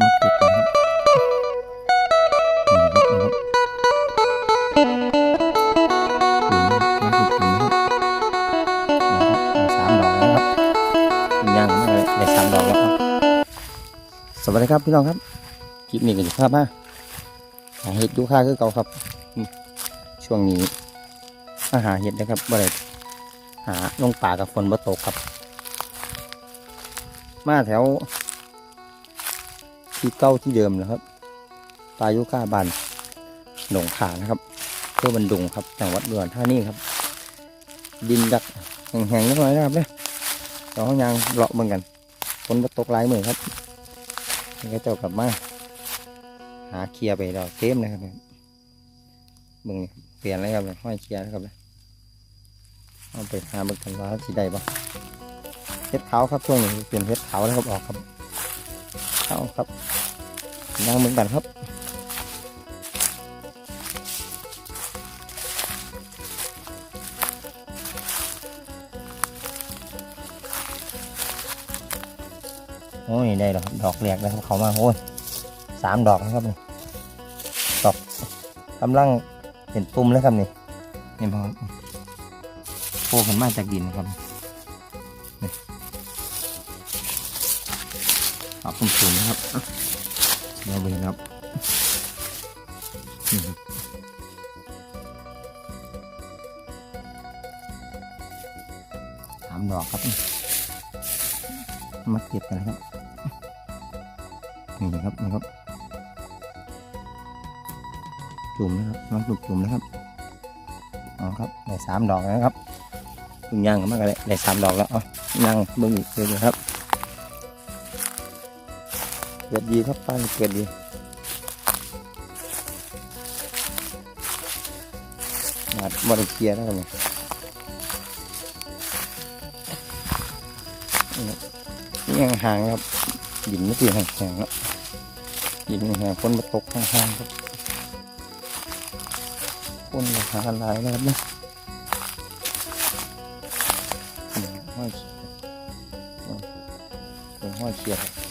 มาเก็บกันครับนี่ครับนี่ครับจุ่มนะครับนะครับนะครับสามดอกแล้วครับย่างมาเลยได้สามดอกวะสวัสดีครับพี่น้องครับคลิปนี้ก็จะพามาหาเห็ดยูค่าคือเก่าครับ ช่วงนี้มาหาเห็ดนะครับบ่ได้หาลงป่ากับฝนบ่ตกครับ มาแถว ที่เก้าที่เดิมนะครับปายุค่าบานหนองขานะครับเพื่อบันดุงครับจังหวัดเมือุดรธานี่ครับ ดินดักแห้งๆนิดหน่อยนะครับเนี่ยเราเขายางเลาะเหมือนกันฝนมาตกหลายมือครับนี่ก็เจ้ากลับมาหาเคลียร์ไปเราเต็มนะครับมึงเปลี่ยนแล้วครับห้อยเคลียร์นะครับเนี่ยเอาไปหาเบิ่งกันว่าที่ใดบ้างเฮ็ดขาครับช่วงนี้เปลี่ยนเฮ็ดขาแล้วครับออกครับเอาครับ ย่างเหมือนกันครับโอ้ยได้ดอกดอกแรกนะครับเขามาโอ้ยสามดอกนะครับนี่ดอกกำลังเห็นตุ่มแล้วครับนี่นี่พอโผล่ขึ้นมาจากดินนะครับนี่เอาตุ่มๆนะครับ เดี๋ยวไปรับนี่ครับสามดอกครับ มาเก็บกันครับ นี่นะครับนี่ครับ จุ่มนะครับมาจุ่มจุ่มนะครับเอาครับได้สามดอกแล้วนะครับย่างกันมากเลยได้สามดอกแล้วเอย่างเบิ้งอีกเลยครับ เกิดดีครับป้านเกิดดีหนาดบริเกียร์แล้เนี่ยนี่ยังห่างครับดินไม่ตีห่างๆแล้วดินห่างๆฝนมาตกห่างๆครับฝนมาหาหลายนะครับเนี่ยนี่ห้อยเขียดห้อยเขียด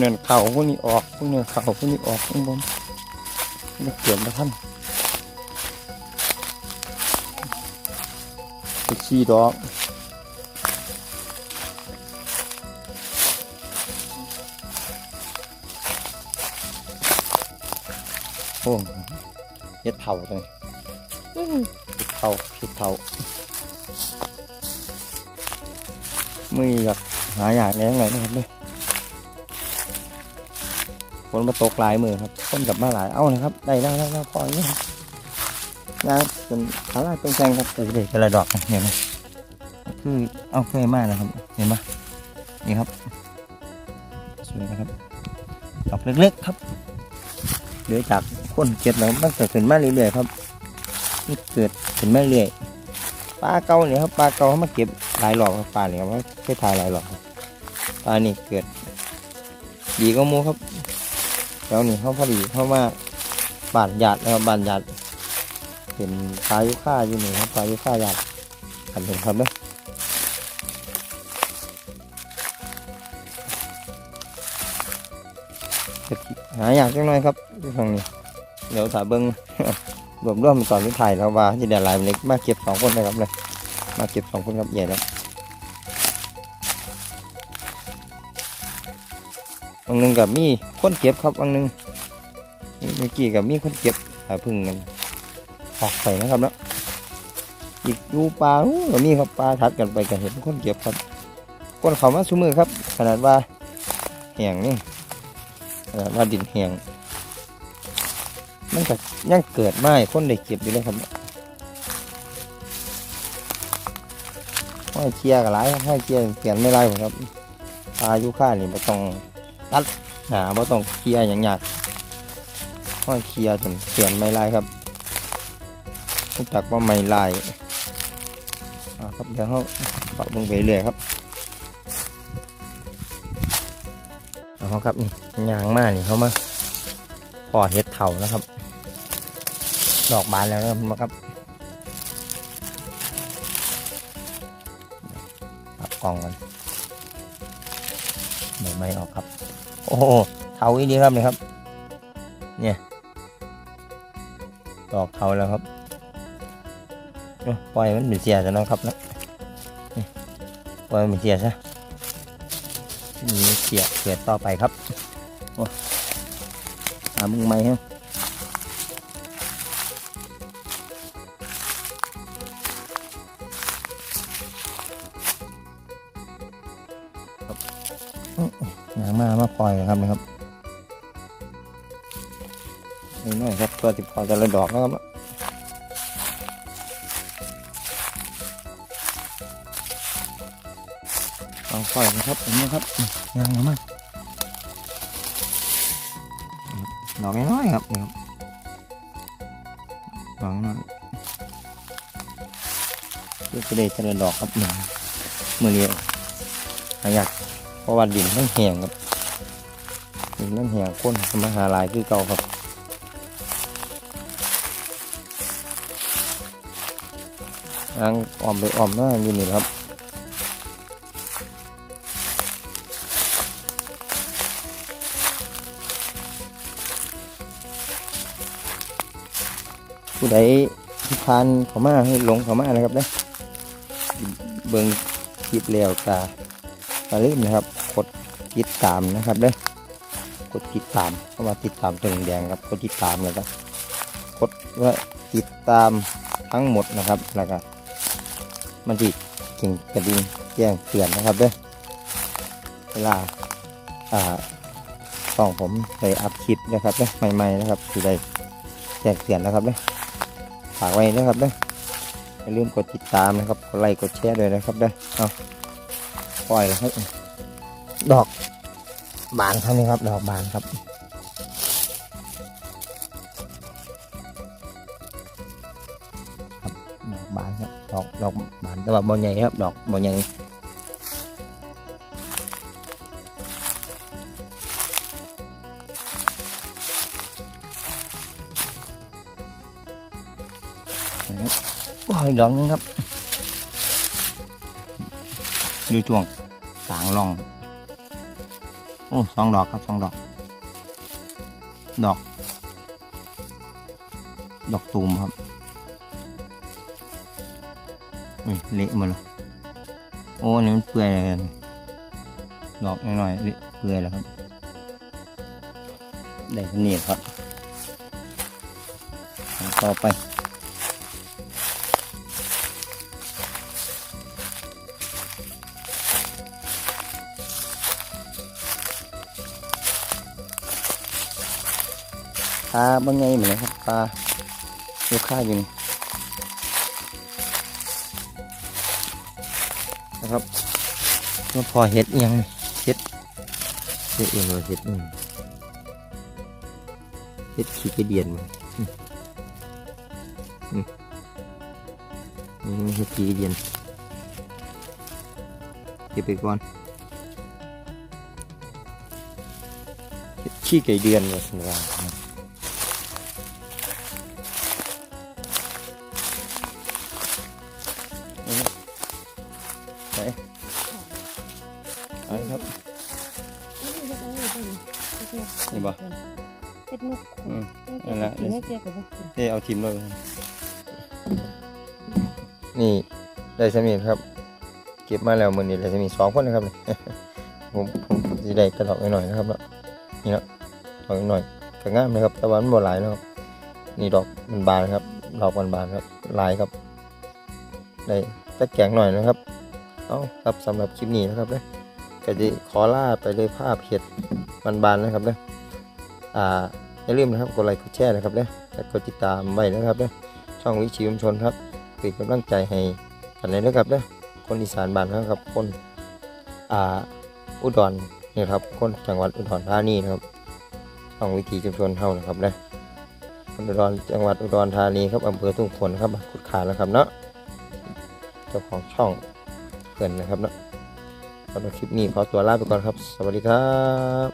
เนินเขาพวกนี้ออกพวกเนินเขาพวกนี้ออกข้างบนนี่เกิดมาท่านไปขี้ดอกโอ้เห็ดเผาเลยเห็ดเผาเห็ดเผาไม่อยากหาอย่างนี้ไงนะครับเนี่ย ฝนมาตกหลายมือครับฝนกลับมาหลายเอ้านะครับ ได้แล้วได้แล้วพอนี่ครับนะจนขาลายเป็นแซงครับโอ้เด็กกระดอกนะเห็นไหมคือเอาเคยมากนะครับ เห็นไหมนี่ครับสวยนะครับดอกเล็กๆครับเหลือจากคนเก็บแล้วมันเกิดขึ้นมาเรื่อยๆครับนี่เกิดขึ้นมาเรื่อยปลาเก่าเนี่ยครับปลาเก่าเขามาเก็บหลายหลอกครับปลาเนี่ยเขาเคยถ่ายหลายหลอกครับปลานี่เกิดดีก็มูครับ แล้วนี่เขาพอดีเข้ามาบานหยาดนะครับบานหยาดเป็นปลายุค่าอยู่นี่ครับปลายุค่าหยาดกันเห็นครับเนอะหาอยากจังหน่อยครับที่ฝั่งนี้เดี๋ยวถาเบิ้งรวมร่วมตอนที่ถ่ายแล้วว่าที่เดียหลายเล็กมาเก็บสองคนนะครับเลยมาเก็บสองคนครับใหญ่แล้วางหนึงกับมีคนเก็บครับบางหนึงเมื่อกี้กับมีคนเก็บหาพึ่งกันออกไปนะครับเนาะอีกดูปลาอู้ก็มีครับปลาทัดกันไปกันเห็นคนเก็บครับคนเขามาชุมือครับ ขนาดว่าแหงนี่ขนาดว่าดินแหงมันก็ยังเกิดไม้คนได้เก็บอยู่เลยครับห้อยเชียร์กับหลายครับห้อยเชียร์เปลี่ยนไม่ไรผมครับปลายุค่านี่ไม่ต้อง หนาบ่ต้องเคลียร์อย่างยากห้อยเคลียร์จนเขียนไม่ลายครับรู้จักว่าไม่ลายอ่าครับเดี๋ยวเขาปรับลงไปเรื่อยครับเอาครับนี่ยางมากนี่เขามาพอเห็ดเถานะครับ ดอกบานแล้วนะครับปรับกล่องกันเดี๋ยวไม่ออกครับ โอ้โหเถาอีดีครับนี่ครับ เนี่ยดอกเถาแล้วครับปล่อยมันเป็นเสียซะนาะครับนะปล่อยมันเป็นเสียซะมีเสียเกิดต่อไปครับโอ้หามึงไหมฮะ หางมามาปล่อยนะครับนะครับนี่น่อยครับตัวติดพอจะระดอกนะครับลองปล่อยนะครับผมนะครับยางมาดอกน้อยครับนี่ครับดอกน้อยเพื่อจะได้จะระดอกครับหนึ่งมือเดียวอยาก ราะว่าดินมันแห้งครับดินมันแห้งข้นมาหาลายคือเก่าครับทางอ้อมไปอ้อมหน้าอยู่นี่ครับผู้ใดที่ทานเขามาให้หลงเขามานะครับเด้เบิ่งคลิปแล้วตาอย่าลืมนะครับ ติดตามนะครับเด้กดติดตามเข้ามาติดตามตัวแดงครับกดติดตามเลยครับกดว่าติดตามทั้งหมดนะครับแล้วก็มันติกิ่งกระดิ่งแจ้งเตือนนะครับเด้เวลาอ่าช่องผมได้อัพคลิปนะครับเด้ใหม่ๆนะครับสิได้แจ้งเตือนนะครับเด้ฝากไว้นะครับเด้ออย่าลืมกดติดตามนะครับกดไลค์กดแชร์ด้วยนะครับเด้อเอาปล่อยแล้วครับ ดอกบานครับนี่ครับ ดอกบานครับ ดอกบานครับ ดอกดอกบานแต่ว่าบอใหญ่ครับ ดอกบอใหญ่นะครับโอ้ยดอกนึงครับดูช่วงกลางร่อง โอ้สองดอกครับสองดอก ดอก ดอกตูมครับอุ้ยเละหมดเลยโอ้นี่มันเปื่อยเลยดอกน้อยๆเละเปื่อยแล้วครับ ได้เนียครับ ต่อไป ปลาบางไงเหมือนกันครับปลาลูกค้าอยู่นี่นะครับก็พอเห็ดเอียงเห็ดเห็ดเอียงเลยเห็ดอืมเห็ดขี้กระเดียนมาอืมอืมนี่เห็ดขี้กระเดียนเก็บไปก่อนเห็ดขี้ไก่เดือนเลยสำห บ่เป็ดนกอืมนั่นแหละนี่เจียกับพวกกินนี่เอาทิมเลยนี่ได้สมีครับ เก็บมาแล้วมือนี้ได้สมีสองคนนะครับนี่ผมผมจะได้กระดอกหน่อยๆนะครับเนาะนี่เนาะดอกหน่อยก็งามนะครับแต่ว่ามันบ่หลายนะครับนี่ดอกมันบานครับ ดอกมันบานครับหลายครับได้ตะแกงหน่อยนะครับเอาครับสำหรับคลิปนี้นะครับเนี่ยก็จะขอลาไปเลยภาพเห็ดบานๆนะครับเนี่ย อ่าอย่าลืมนะครับกดไลค์กดแชร์นะครับเนี่ยและกดติดตามไว้นะครับเนี่ยช่องวิชีชุมชนครับเป็นกำลังใจให้กันเลยนะครับเนี่ยคนอีสานบ้านนะครับคนอ่าอุดรนี่ครับคนจังหวัดอุดรธานีนะครับช่องวิถีชุมชนเท่านะครับเนี่ยคนอุดรจังหวัดอุดรธานีครับอำเภอทุ่งฝนครับขุดขานะครับเนาะเจ้าของช่องเพื่อนนะครับเนาะสำหรับคลิปนี้ขอตัวลาไปก่อนครับ สวัสดีครับ